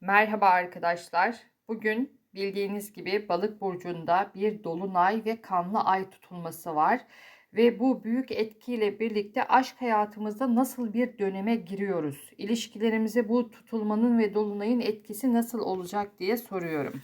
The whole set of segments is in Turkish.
Merhaba arkadaşlar. Bugün bildiğiniz gibi Balık burcunda bir dolunay ve kanlı ay tutulması var ve bu büyük etkiyle birlikte aşk hayatımızda nasıl bir döneme giriyoruz? İlişkilerimize bu tutulmanın ve dolunayın etkisi nasıl olacak diye soruyorum.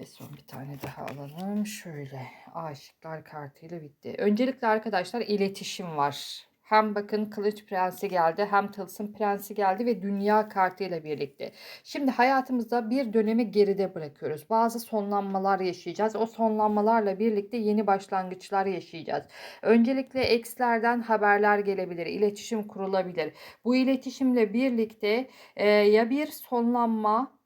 Ve son bir tane daha alalım. Şöyle aşıklar kartıyla bitti. Öncelikle arkadaşlar iletişim var. Hem bakın Kılıç Prensi geldi hem Tılsım Prensi geldi ve Dünya kartıyla birlikte. Şimdi hayatımızda bir dönemi geride bırakıyoruz. Bazı sonlanmalar yaşayacağız. O sonlanmalarla birlikte yeni başlangıçlar yaşayacağız. Öncelikle ekslerden haberler gelebilir, iletişim kurulabilir. Bu iletişimle birlikte e, ya bir sonlanma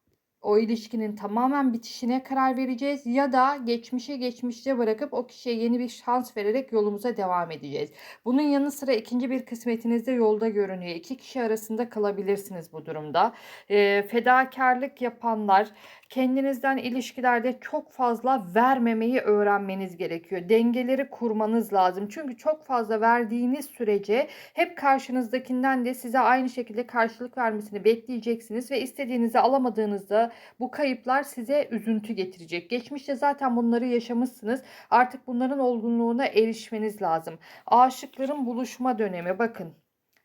o ilişkinin tamamen bitişine karar vereceğiz ya da geçmişe geçmişte bırakıp o kişiye yeni bir şans vererek yolumuza devam edeceğiz. Bunun yanı sıra ikinci bir kısmetinizde yolda görünüyor. İki kişi arasında kalabilirsiniz bu durumda. E, fedakarlık yapanlar kendinizden ilişkilerde çok fazla vermemeyi öğrenmeniz gerekiyor. Dengeleri kurmanız lazım. Çünkü çok fazla verdiğiniz sürece hep karşınızdakinden de size aynı şekilde karşılık vermesini bekleyeceksiniz ve istediğinizi alamadığınızda bu kayıplar size üzüntü getirecek. Geçmişte zaten bunları yaşamışsınız. Artık bunların olgunluğuna erişmeniz lazım. Aşıkların buluşma dönemi bakın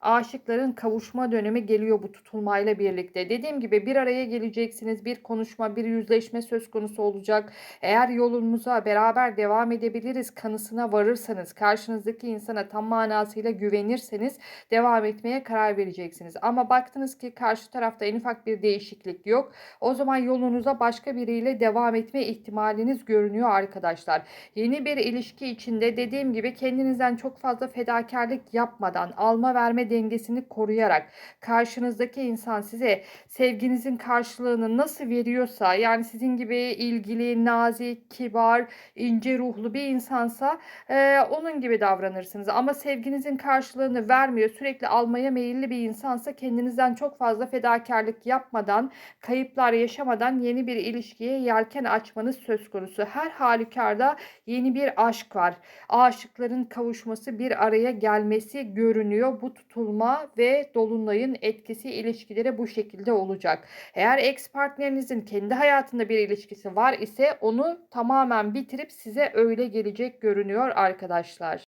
aşıkların kavuşma dönemi geliyor bu tutulmayla birlikte. Dediğim gibi bir araya geleceksiniz. Bir konuşma, bir yüzleşme söz konusu olacak. Eğer yolumuza beraber devam edebiliriz kanısına varırsanız, karşınızdaki insana tam manasıyla güvenirseniz devam etmeye karar vereceksiniz. Ama baktınız ki karşı tarafta en ufak bir değişiklik yok. O zaman yolunuza başka biriyle devam etme ihtimaliniz görünüyor arkadaşlar. Yeni bir ilişki içinde dediğim gibi kendinizden çok fazla fedakarlık yapmadan alma verme dengesini koruyarak karşınızdaki insan size sevginizin karşılığını nasıl veriyorsa yani sizin gibi ilgili, nazik, kibar, ince ruhlu bir insansa e, onun gibi davranırsınız. Ama sevginizin karşılığını vermiyor, sürekli almaya meyilli bir insansa kendinizden çok fazla fedakarlık yapmadan, kayıplar yaşamadan yeni bir ilişkiye yelken açmanız söz konusu. Her halükarda yeni bir aşk var. Aşıkların kavuşması, bir araya gelmesi görünüyor. Bu tutum tutulma ve dolunayın etkisi ilişkilere bu şekilde olacak. Eğer ex partnerinizin kendi hayatında bir ilişkisi var ise onu tamamen bitirip size öyle gelecek görünüyor arkadaşlar.